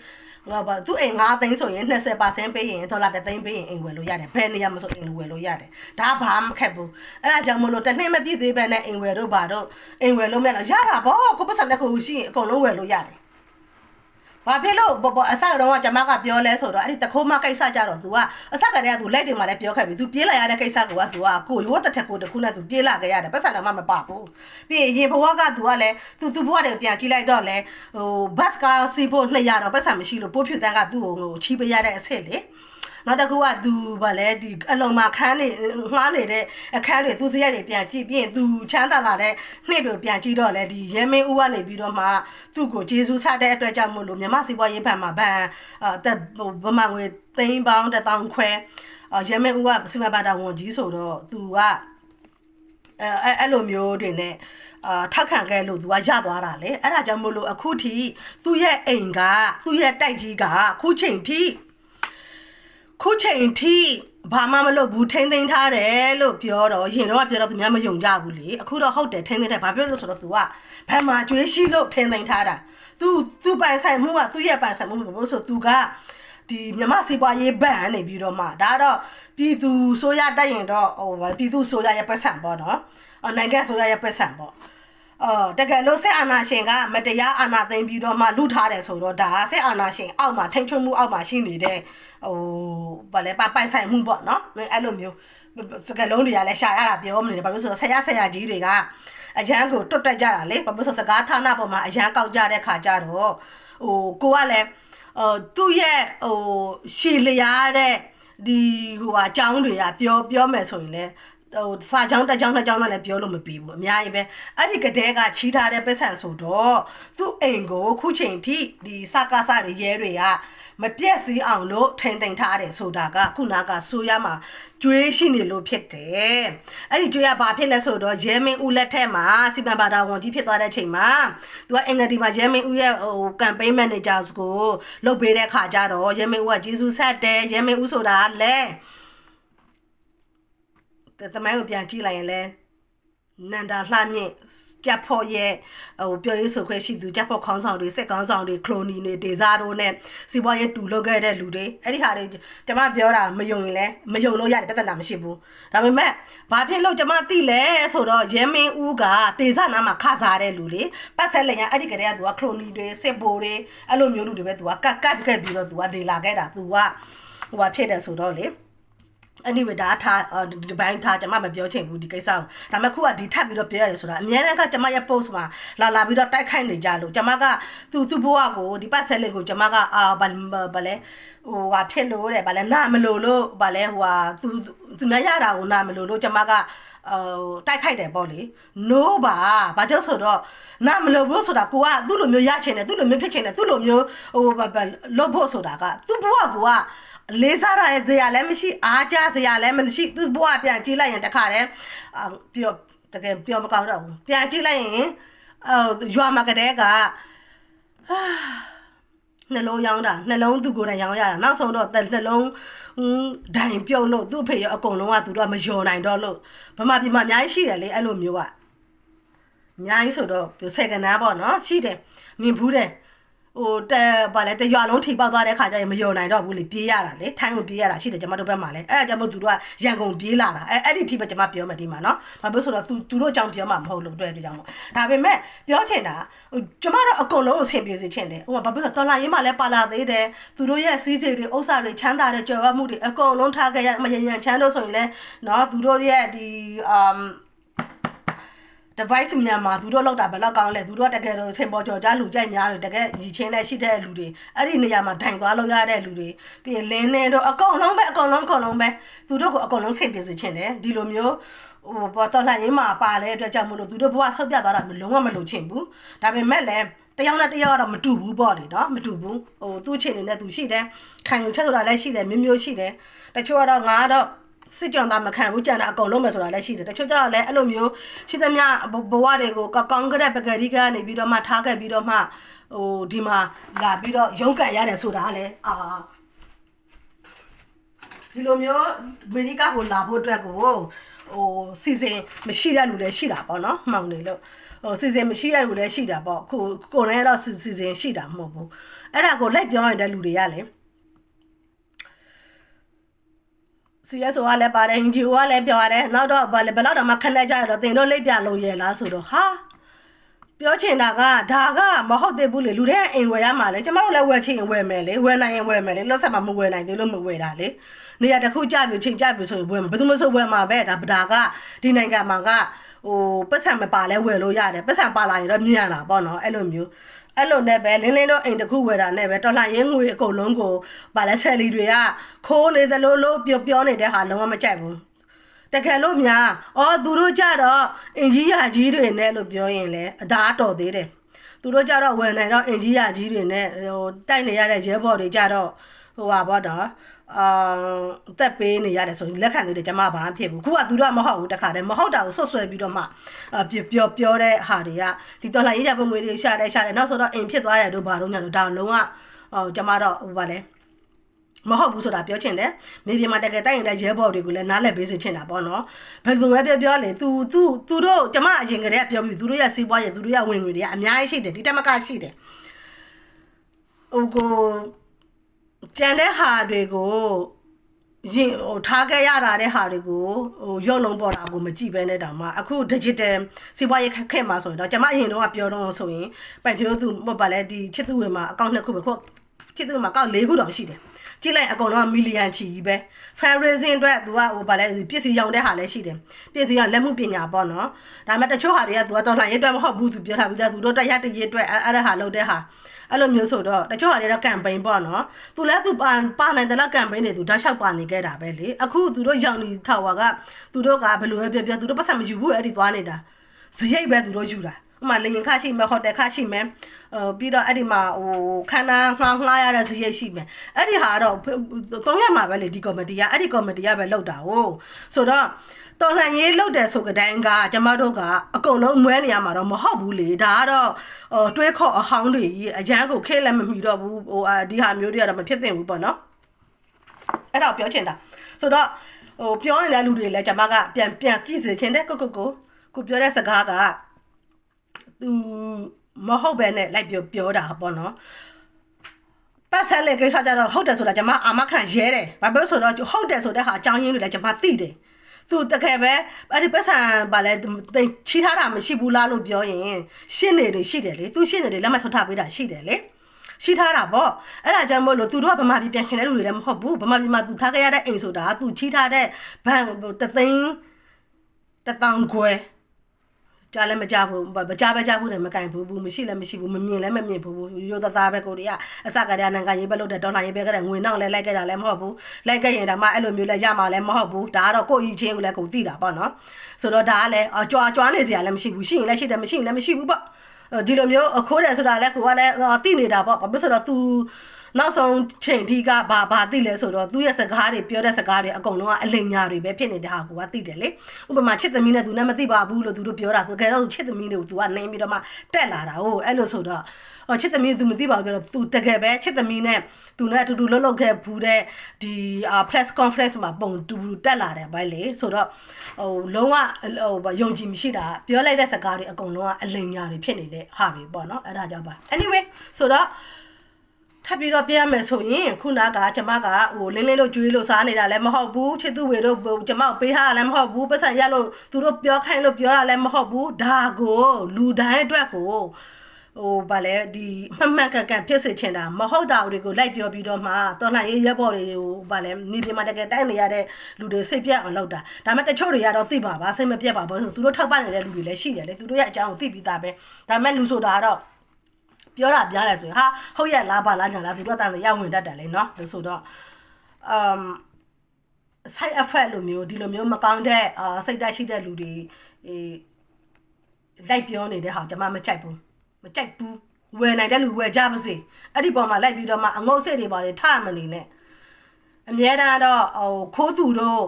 ငါဘာသူအိမ်9သိန်းဆိုရင်20%ပေးရင်ဒေါ်လာ3သိန်းပေးရင်အိမ်ဝယ်လို့ရတယ်ဘယ်နေရာမှာဆိုအိမ်ဝယ်လို့ရတယ်ဒါဘာမှခက်ဘူးအဲ့ဒါကြောင့်မလို့တစ်နှစ်မပြည့်သေးပဲနဲ့အိမ်ဝယ်တော့ဘာတော့အိမ်ဝယ်လို့မရတော့ရတာဗောကိုပတ်စံတဲ့ကိုရှိရင်အကုန်လုံးဝယ်လို့ရတယ် ဘာဖြစ်လို့ဘောဘောအစကတော့ကျမကပြောလဲဆိုတော့အဲ့ဒီတခိုးမကိစ္စကြတော့ तू ကအစကတည်းက तू လိုက်တယ်မှာလည်းပြောခဲ့ပြီ तू ပြေးလာရတဲ့ကိစ္စက तू ကကိုရိုးတစ်ထက်ကိုတစ်ခုနဲ့ तू ပြေးလာခဲ့ရတယ်ပတ်စံတော့မှမပါဘူးပြီးရင်ရင်ဘဝက तू ကလည်း तू तू ဘဝတွေပြန်ကြည့်လိုက်တော့လဲဟိုဘတ်ကားစီးဖို့200တော့ပတ်စံမရှိလို့ပိုးဖြူတန်းကသူ့ကိုဟိုချီးပေးရတဲ့အဆင့်လေ နောက်တစ်ခုကသူဗာလဲဒီအလုံးမှာခန်းနေငှားနေတဲ့အခန်းတွေသူစရိုက်တွေပြန်ကြည့်ပြီးရင်သူချမ်းသာလာတဲ့နှစ်တွေပြန်ကြည့်တော့လဲဒီရဲမင်းဦးကနေပြီးတော့မှသူ့ကိုဂျေဇူးဆတဲ့အတွက်ကြောင့်မို့လို့မြမစီပွားရေးဘက်မှာဘန်အသက်ဗမာငွေသိန်းပေါင်းတစ်တောင်ခွဲရဲမင်းဦးကစီမံပါတာဝန်ကြီးဆိုတော့သူကအဲအဲ့လိုမျိုးတွေနဲ့အာထောက်ခံခဲ့လို့သူကရသွားတာလေအဲ့ဒါကြောင့်မို့လို့အခုထိသူ့ရဲ့အိမ်ကသူ့ရဲ့တိုက်ကြီးကအခုချိန်ထိ ခုချိန်ထိဘာမှမလုပ်ဘူးထိမ့်သိမ်းထားတယ်လို့ပြောတော့ရင်တော့ပြောတော့သူများမယုံကြဘူးလေအခုတော့ဟုတ်တယ်ထိမ့်သိမ်းတယ်ဘာပြောလို့ဆိုတော့ तू ကဘယ်မှာကျွေးရှိလို့ထိမ့်သိမ်းထားတာ तू तू ပိုင်ဆိုင်မှုကသူ့ရဲ့ပိုင်ဆိုင်မှုလို့ဆို तू ကဒီမြမစီပွားရေးဘန်နေပြီးတော့မှဒါတော့ပြည်သူဆိုရတိုက်ရင်တော့ဟိုပြည်သူဆိုရရဲ့ပတ်စံပေါ့နော်နိုင်ငံဆိုရရဲ့ပတ်စံပေါ့ အော်တကယ်လို့ဆက်အာနာရှင်ကမတရားအာနာသိမ်းပြီးတော့မှလူထားတယ်ဆိုတော့ဒါဆက်အာနာရှင်အောက်မှာထိန်ချွမှုအောက်မှာရှိနေတဲ့ဟိုဘာလဲပပိုင်ဆိုင်မှုပေါ့နော်အဲ့လိုမျိုးစကလုံးတွေကလည်းရှာရတာပြောမနေတယ်ဘာလို့ဆိုတော့ဆရာဆရာကြီးတွေကအရန်ကိုတွတ်တက်ကြတာလေဘာလို့ဆိုစကားဌာနပေါ်မှာအရန်ကောက်ကြတဲ့ခါကြတော့ဟိုကိုကလည်းဟိုသူ့ရဲ့ဟိုရှည်လျားတဲ့ဒီဟိုအကြောင်းတွေကပြောပြောမယ်ဆိုရင်လည်း ဟိုစာချောင်းတက်ချောင်းနှစ်ချောင်းနဲ့လည်းပြောလို့မပြီးဘူးအများကြီးပဲအဲ့ဒီကတဲ့ကချီးထားတဲ့ပတ်စံဆိုတော့သူ့အိမ်ကိုခုချိန်ထိဒီစကားစတွေရဲတွေကမပြက်စီးအောင်လို့ထိန်ထိန်ထားတယ်ဆိုတာကခုနကဆိုရမှာကျွေးရှိနေလို့ဖြစ်တယ်အဲ့ဒီကျွေးကဘာဖြစ်လဲဆိုတော့ရဲမင်းဦးလက်ထက်မှာစီမံပါတာဝန်ကြီးဖြစ်သွားတဲ့ချိန်မှာသူကအင်္ဂဒီမှာရဲမင်းဦးရဲ့ဟိုကမ်ပိန်းမန်နေဂျာကိုလုပ်ပေးတဲ့ခါကျတော့ရဲမင်းဦးကဂျေဇူးဆက်တယ်ရဲမင်းဦးဆိုတာလည်း တမိုင်းကိုပြန်ကြည့်လိုက်ရင်လဲနန္ဒာလှမြင့်ကြက်ဖို့ရဲ့ဟိုပြောရေးဆိုခွဲရှိသူကြက်ဖို့ခေါင်းဆောင်တွေစက်ခေါင်းဆောင်တွေခလိုနီတွေဒေဇာတို့နဲ့စီးပွားရေးတူလုပ်ခဲ့တဲ့လူတွေအဲ့ဒီဟာတွေကျွန်မပြောတာမယုံရင်လဲမယုံလို့ရတယ်ပြဿနာမရှိဘူးဒါပေမဲ့ဘာဖြစ်လို့ကျွန်မသိလဲဆိုတော့ရဲမင်းဦးကဒေဇာနာမှာခစားတဲ့လူလေပတ်ဆက်လည်းရအဲ့ဒီကလေးကသူကခလိုနီတွေစစ်ဘိုတွေအဲ့လိုမျိုးလူတွေပဲသူကကတ်ကတ်ခဲ့ပြီးတော့သူကဒေလာခဲ့တာသူကဟိုဘာဖြစ်တယ်ဆိုတော့လေ anyway ဒါထားဒီဘိုင်းထားကျွန်မမပြောချင်ဘူးဒီကိစ္စကိုဒါပေမဲ့ခုကဒီထပ်ပြီးတော့ပြောရတယ်ဆိုတာအများနဲ့ကကျွန်မရဲ့ post မှာလာလာပြီးတော့တိုက်ခိုက်နေကြလို့ကျွန်မကသူသူ့ဘဝကိုဒီပတ်ဆက်လေးကိုကျွန်မကအာဘာဘာလဲဟိုဟာဖြစ်လို့တဲ့ဗာလဲနာမလို့လို့ဗာလဲဟိုဟာသူသူများရတာကိုနာမလို့လို့ကျွန်မကဟိုတိုက်ခိုက်တယ်ပေါ့လေ no ပါဘာကြောင့်ဆိုတော့နာမလို့ဘူးဆိုတာကိုကသူ့လိုမျိုးရချင်တယ်သူ့လိုမျိုးဖြစ်ချင်တယ်သူ့လိုမျိုးဟိုလုပ်ဖို့ဆိုတာကသူ့ဘဝကိုက လေးစားရတဲ့ဇာလည်းမရှိအားကြဇာလည်းမရှိသူ့ဘဝပြန်ကြည့်လိုက်ရင်တခါတည်းပြောတကယ်ပြောမကောင်းတော့ဘူးပြန်ကြည့်လိုက်ရင်ဟိုရွာမှာကတဲ့ကနှလုံးရောင်းတာနှလုံးသူကိုယ်တိုင်ရောင်းရတာနောက်ဆုံးတော့နှလုံးဒိုင်ပြုတ်လို့သူ့အဖေရအကုန်လုံးကသူတို့ကမယုံနိုင်တော့လို့ဗမာပြည်မှာအများကြီးရှိတယ်လေအဲ့လိုမျိုးကအများကြီးဆိုတော့ပြဆယ်ကနာပေါ့နော်ရှိတယ်မြင်ဘူးတယ် ဟိုတဲဗာလဲတရွာလုံးထိပေါက်သွားတဲ့ခါကျရင်မယုံနိုင်တော့ဘူးလေပြေးရတာလေထိုင်းကိုပြေးရတာရှိတယ်ကျွန်မတို့ဘက်မှာလဲအဲ့ဒါကြောင့်မို့သူတို့ကရန်ကုန်ပြေးလာတာအဲ့အဲ့ဒီထိပဲကျွန်မပြောမယ်ဒီမှာနော်ဘာလို့ဆိုတော့သူသူတို့ကြောင့်ပြောမှာမဟုတ်လို့တွေ့တဲ့ကြောင့်မို့ဒါပေမဲ့ပြောချင်တာဟိုကျွန်မတို့အကုန်လုံးအဆင်ပြေစေချင်တယ်ဟိုဘာဖြစ်လို့တော်လာရေးမှလည်းပါလာသေးတယ်သူတို့ရဲ့စီးစိမ်တွေဥစ္စာတွေချမ်းသာတဲ့ကြော်ဝမှုတွေအကုန်လုံးထားခဲ့ရမရရန်ချမ်းတို့ဆိုရင်လဲနော်သူတို့ရဲ့ဒီ um device မြန်မာသူတို့လောက်တာဘယ်လောက်ကောင်းလဲသူတို့ကတကယ်တော့ချိန်ပေါ်ကြော်ကြားလူကြိုက်များတယ်တကယ်ရည်ချင်းနဲ့ရှိတဲ့လူတွေအဲ့ဒီနေရာမှာဒိုင်သွားလို့ရတဲ့လူတွေပြီးရင်လင်းနေတော့အကုန်လုံးပဲအကုန်လုံးအကုန်လုံးပဲသူတို့ကအကုန်လုံးဆင်ပြေစေချင်တယ်ဒီလိုမျိုးဟိုပေါ်တော်လှန်ရေးမှာပါတဲ့အတွက်ကြောင့်မလို့သူတို့ဘဝဆောက်ပြသွားတာလုံးဝမလုပ်ချင်ဘူးဒါပေမဲ့လည်းတယောက်နဲ့တယောက်ကတော့မတူဘူးပေါ့လေနော်မတူဘူးဟိုသူ့အခြေအနေနဲ့သူရှိတယ်ခံယူချက်ဆိုတာလည်းရှိတယ်မျိုးမျိုးရှိတယ်တချို့ကတော့ငါကတော့ စစ်ကြောင်သားမခံဘူးကြံတာအကုန်လုံးမယ်ဆိုတာလည်းရှိတယ်တချို့ကျတော့လည်းအဲ့လိုမျိုးရှိသမျှဘဝတွေကိုကောင်းကြတဲ့ပကတိကနေပြီးတော့မှထားခဲ့ပြီးတော့မှဟိုဒီမှာလာပြီးတော့ရုန်းကန်ရတယ်ဆိုတာလည်းအာဒီလိုမျိုးအမေရိကကိုလာဖို့အတွက်ကိုဟိုစီစဉ်မရှိတဲ့လူလည်းရှိတာပေါ့နော်မှောင်နေလို့ဟိုစီစဉ်မရှိတဲ့လူလည်းရှိတာပေါ့ခုကိုယ်နဲ့တော့စီစဉ်ရှိတာမဟုတ်ဘူးအဲ့ဒါကိုလိုက်ပြောရတဲ့လူတွေကလည်း CSO ကလည်းပါတယ် NGO ကလည်းပြောရတယ်နောက်တော့ဘယ်ဘယ်တော့မှခဏကြရတော့တင်တို့လိပ်ပြလုံးရလားဆိုတော့ဟာပြောချင်တာကဒါကမဟုတ်သေးဘူးလေလူတဲ့အိမ်ဝယ်ရမှာလေကျမတို့လည်းဝယ်ချင်ဝယ်မယ်လေဝယ်နိုင်ရင်ဝယ်မယ်လေလောဆက်မှာမဝယ်နိုင်သေးလို့မဝယ်တာလေနေရာတစ်ခုကြပြီချိန်ကြပြီဆိုရင်ဝယ်မှာဘယ်သူမှမဆိုဝယ်မှာပဲဒါဒါကဒီနိုင်ငံမှာကဟိုပတ်စံမပါလဲဝယ်လို့ရတယ်ပတ်စံပါလာရင်တော့မြန်လာပေါ့နော်အဲ့လိုမျိုး အဲ့လိုနဲ့ပဲလင်းလင်းတို့အိမ်တစ်ခုဝယ်တာနဲ့ပဲတော်လှန်ရေးငွေအကုန်လုံးကိုဗာလဲဆယ်လီတွေကခိုးနေသလိုလိုပြောပြောနေတဲ့ဟာလုံးဝမကြိုက်ဘူးတကယ်လို့များအော်သူတို့ကြတော့အင်ကြီးရာကြီးတွေနဲ့လို့ပြောရင်လည်းအသာတော်သေးတယ်သူတို့ကြတော့ဝင်နိုင်တော့အင်ကြီးရာကြီးတွေနဲ့ဟိုတိုက်နေရတဲ့ရဲဘော်တွေကြတော့ဟိုပါဘောတော့ အာတက်ပေးနေရတယ်ဆိုရင်လက်ခံနေတယ်ကျမဘာမှဖြစ်ဘူးခုကသူတို့ကမဟုတ်ဘူးတခါတည်းမဟုတ်တာကိုဆွတ်ဆွဲပြီးတော့မှပြောပြောတဲ့ဟာတွေကဒီတော်လှန်ရေးကြပုံငွေတွေရှာတယ်ရှာတယ်နောက်ဆိုတော့အိမ်ဖြစ်သွားတယ်တို့ဘာလို့ညာလို့ဒါလုံးဝဟိုကျမတော့ဟိုပါလဲမဟုတ်ဘူးဆိုတာပြောချင်တယ်။မြေပြင်မှာတကယ်တိုက်ရင်တဲ့ရဲဘော်တွေကိုလည်းနားလည်ပေးစေချင်တာပေါ့နော်။ဘယ်လိုပဲပြောပြောလေ तू तू သူတို့ကျမအရင်ကတည်းကပြောပြီးသူတို့ရဲ့စီးပွားရေးသူတို့ရဲ့ဝင်ငွေတွေကအများကြီးရှိတယ်ဒီတက်မကရှိတယ်။ဟိုကို ကြံတဲ့ဟာတွေကိုရင်ဟိုထားခဲ့ရတာတဲ့ဟာတွေကိုဟိုရော့လုံးပေါ်တာကိုမကြည့်ပဲနဲ့တောင်မှအခု digital စီးပွားရေးခက်ခဲမှာဆိုရင်တော့ကျွန်မအရင်တော့ပြောတော့ဆိုရင်ပိုင်ဖြိုးသူမဟုတ်ပါလဲဒီချစ်သူဝင်မှာအကောင့်နှစ်ခုပဲခုချစ်သူမှာအကောင့်၄ခုတောင်ရှိတယ်ကြည့်လိုက်အကုန်လုံးကမီလီယံချီကြီးပဲ fundraising အတွက်သူကဟိုဗာလဲပစ္စည်းရောင်းတဲ့ဟာလည်းရှိတယ်ပစ္စည်းရောင်းလက်မှုပညာပေါ့နော်ဒါပေမဲ့တချို့ဟာတွေကသူကတော့လှန်ရေးအတွက်မဟုတ်ဘူးသူပြောထားပြီးသားသူတို့တက်ရတရေးအတွက်အဲ့အဲ့ဒါဟာလုပ်တဲ့ဟာ အဲ့လိုမျိုးဆိုတော့တချို့ဟာတွေတော့ campaign ပေါ့နော်သူလည်းသူပါပါနိုင်တဲ့လောက် campaign တွေသူတောက်လျှောက်ပါနေခဲ့တာပဲလေအခုသူတို့ရောင်နေထောက်ဝါကသူတို့ကဘယ်လိုပဲပြောပြောသူတို့ပတ်စံမယူဘူးအဲ့ဒီသွားနေတာဇရိတ်ပဲသူတို့ယူတာဥမာလေရင်ခရှိမယ်ဟိုတယ်ခရှိမယ်ဟိုပြီးတော့အဲ့ဒီမှာဟိုခန္ဓာငှားငှားရတဲ့ဇရိတ်ရှိမယ်အဲ့ဒီဟာတော့သုံးရမှာပဲလေဒီကော်မတီကအဲ့ဒီကော်မတီကပဲလောက်တာဟုတ်ဆိုတော့ တော်လှန်ရေးလုပ်တယ်ဆိုကြတိုင်းကကျမတို့ကအကုန်လုံးမွဲနေရမှာတော့မဟုတ်ဘူးလေဒါကတော့ဟိုတွေးခေါ်အဟောင်းတွေကြီးအရန်ကိုခဲလည်းမမီတော့ဘူးဟိုဒီဟာမျိုးတွေကတော့မဖြစ်သင့်ဘူးပေါ့နော်အဲ့တော့ပြောချင်တာဆိုတော့ဟိုပြောနေတဲ့လူတွေလည်းကျမကပြန်ပြန်ကြည့်စေချင်တယ်ကိုကိုကိုကိုပြောတဲ့စကားကသူမဟုတ်ပဲနဲ့လိုက်ပြောပြောတာပေါ့နော်ပတ်ဆက်လေကိစ္စကြတော့ဟုတ်တယ်ဆိုတာကျွန်မအာမခံရဲတယ်ဘာဖြစ်လို့ဆိုတော့ဟုတ်တယ်ဆိုတဲ့ဟာအကြောင်းရင်းတွေလည်းကျွန်မသိတယ် သူတကယ်ပဲအဲ့ဒီပတ်စံပါလဲချီထားတာမရှိဘူးလားလို့ပြောရင်ရှင်းနေတယ်ရှိတယ်လေသူရှင်းနေတယ်လက်မထွက်ထားပေးတာရှိတယ်လေရှိထားတာပေါ့အဲ့ဒါကြောင့်မို့လို့သူတို့ကဗမာပြည်ပြန်ရှင်တဲ့လူတွေလည်းမဟုတ်ဘူးဗမာပြည်မှာသူထားခဲ့ရတဲ့အိမ်ဆိုတာသူချီထားတဲ့ဘန်တသိန်းတထောင်ခွဲ ကြားလည်းမကြားဘူးမကြားပဲကြားဘူးလည်းမကင်ဘူးဘူးမရှိလည်းမရှိဘူးမမြင်လည်းမမြင်ဘူးရိုးသားသားပဲကိုတွေကအစကတည်းကနိုင်ငံရေးပဲလုပ်တဲ့ဒေါ်လာရေးပဲကတဲ့ငွေနောက်လည်းလိုက်ခဲ့တာလည်းမဟုတ်ဘူးလိုက်ခဲ့ရင်ဒါမှအဲ့လိုမျိုးလည်းရမှာလည်းမဟုတ်ဘူးဒါကတော့ကိုယ့်အချင်းကိုလည်းကိုသိတာပေါ့နော်ဆိုတော့ဒါကလည်းကြွားကြွားနေစရာလည်းမရှိဘူးရှိရင်လည်းရှိတယ်မရှိရင်လည်းမရှိဘူးပေါ့ဒီလိုမျိုးခိုးတယ်ဆိုတာလည်းကိုကလည်းသိနေတာပေါ့ဘာဖြစ်ဆိုတော့ तू နောက်ဆုံးချိန်ထိကဘာဘာသိလဲဆိုတော့သူ့ရဲ့စကားတွေပြောတဲ့စကားတွေအကုန်လုံးကအလိမ်ညာတွေပဲဖြစ်နေတဲ့ဟာကိုကသိတယ်လေဥပမာချစ်သမီးနဲ့သူနဲ့မသိပါဘူးလို့သူတို့ပြောတာသူကဲတော့ချစ်သမီးတွေကိုသူကနှင်းပြီးတော့မှတက်လာတာဟုတ်အဲ့လိုဆိုတော့ဟောချစ်သမီးသူမသိပါဘူးပြောတော့သူတကယ်ပဲချစ်သမီးနဲ့သူနဲ့အတူတူလှုပ်လှုပ်ခဲ့ဘူးတဲ့ဒီအာ press conference မှာပုံတူတူတက်လာတယ်ဗိုက်လေဆိုတော့ဟိုလုံးဝဟိုယုံကြည်မရှိတာပြောလိုက်တဲ့စကားတွေအကုန်လုံးကအလိမ်ညာတွေဖြစ်နေတဲ့ဟာတွေပေါ့နော်အဲ့ဒါကြောင့်ပါ anyway ဆိုတော့ ထပ်ပြီးတော့ပြရမယ်ဆိုရင်ခုနကကျမကဟိုလင်းလင်းလို့ကျွေးလို့စားနေတာလည်းမဟုတ်ဘူးချစ်သူဝေတို့ကျမကိုပေးထားတာလည်းမဟုတ်ဘူးပတ်စံရက်လို့သူတို့ပြောခိုင်းလို့ပြောတာလည်းမဟုတ်ဘူးဒါကိုလူတိုင်းအတွက်ကိုဟိုဗာလဲဒီမှတ်မှတ်ကန်ကန်ဖြစ်စေချင်တာမဟုတ်တာတွေကိုလိုက်ပြောပြီးတော့မှတော်လှန်ရေးရက်ဘော်တွေကိုဗာလဲနေပြည်မှာတကယ်တိုင်းနေရတဲ့လူတွေစိတ်ပြတ်အောင်လုပ်တာဒါပေမဲ့တချို့တွေကတော့သိပါပါစိတ်မပြတ်ပါဘူးဆိုသူတို့ထောက်ပံ့နေတဲ့လူတွေလည်းရှိတယ်လေသူတို့ရဲ့အကြောင်းကိုသိပြီးသားပဲဒါပေမဲ့လူဆိုတာကတော့ ပြောတာပြရတယ်ဆိုရင်ဟာဟုတ်ရဲ့လားပါလားညာလားသူတို့ကတည်းကရဝင်တတ်တယ်လေနော်ဒါဆိုတော့ um side effect လိုမျိုးဒီလိုမျိုးမကောင်းတဲ့အာစိတ်ဓာတ်ရှိတဲ့လူတွေအေးလိုက်ပြောနေတဲ့ဟာကျွန်မမကြိုက်ဘူးမကြိုက်ဘူးဝယ်နိုင်တဲ့လူဝယ်ကြပါစေအဲ့ဒီပေါ်မှာလိုက်ပြီးတော့မှအငုတ်စိတ်တွေပါလေထမနေနဲ့အများတန်းတော့ဟိုခိုးသူတို့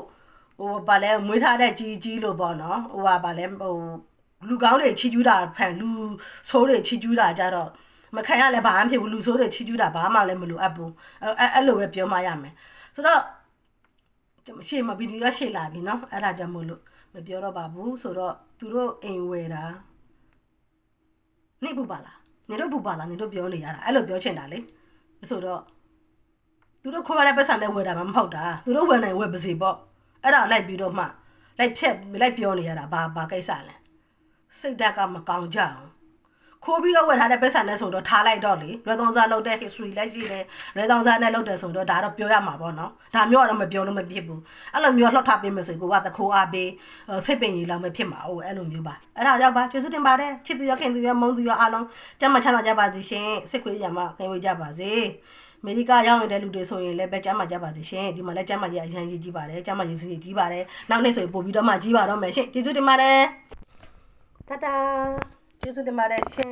ဟိုဗာလဲမွေးထားတဲ့ကြီးကြီးလို့ပေါ့နော်ဟိုဟာဗာလဲဟိုလူကောင်းတွေချီကျူးတာဖန်လူဆိုးတွေချီကျူးတာကြတော့ မခံရလဲဘာမှမဖြစ်ဘူးလူဆိုးတွေချီကျူးတာဘာမှလည်းမလိုအပ်ဘူးအဲအဲ့လိုပဲပြောမှရမယ်ဆိုတော့ရှေ့မှာဗီဒီယိုရှေ့လာပြီเนาะအဲ့ဒါကြောင့်မို့လို့မပြောတော့ပါဘူးဆိုတော့သူတို့အိမ်ဝယ်တာနေဘူးပါလားနေတော့ဘူးပါလားနေတော့ပြောနေရတာအဲ့လိုပြောချင်တာလေဆိုတော့သူတို့ခေါ်ရတဲ့ပတ်စံနဲ့ဝယ်တာမှမဟုတ်တာသူတို့ဝယ်နိုင်ဝယ်ပါစေပေါ့အဲ့ဒါလိုက်ပြီးတော့မှလိုက်ဖြက်လိုက်ပြောနေရတာဘာဘာကိစ္စလဲစိတ်ဓာတ်ကမကောင်းကြအောင် ခိုးပြီးတော့ဝယ်ထားတဲ့ပတ်စံနဲ့ဆိုတော့ထားလိုက်တော့လေရဲတောင်စားလုပ်တဲ့ history လည်းရှိတယ်ရဲတောင်စားနဲ့လုပ်တယ်ဆိုတော့ဒါတော့ပြောရမှာပေါ့နော်ဒါမျိုးကတော့မပြောလို့မဖြစ်ဘူးအဲ့လိုမျိုးလှောက်ထားပေးမယ်ဆိုရင်ကိုကတခိုးအားပေးစိတ်ပင်ကြီးလောက်မဖြစ်မှာဟုတ်အဲ့လိုမျိုးပါအဲ့ဒါကြောင့်ပါကျေးဇူးတင်ပါတယ်ချစ်သူရခင်သူရမုန်းသူရအားလုံးကျမ်းမချမ်းသာကြပါစေရှင်စိတ်ခွေးရမှာခင်ဝေးကြပါစေအမေရိကရောက်နေတဲ့လူတွေဆိုရင်လည်းပဲကျမ်းမာကြပါစေရှင်ဒီမှာလည်းကျမ်းမာကြီးအရင်ကြီးကြီးပါတယ်ကျမ်းမာရေးစီကြီးပါတယ်နောက်နေ့ဆိုရင်ပို့ပြီးတော့မှကြီးပါတော့မယ်ရှင်ကျေးဇူးတင်ပါတယ်တတာ ကျေးဇူးတင်ပါတယ်ရှင်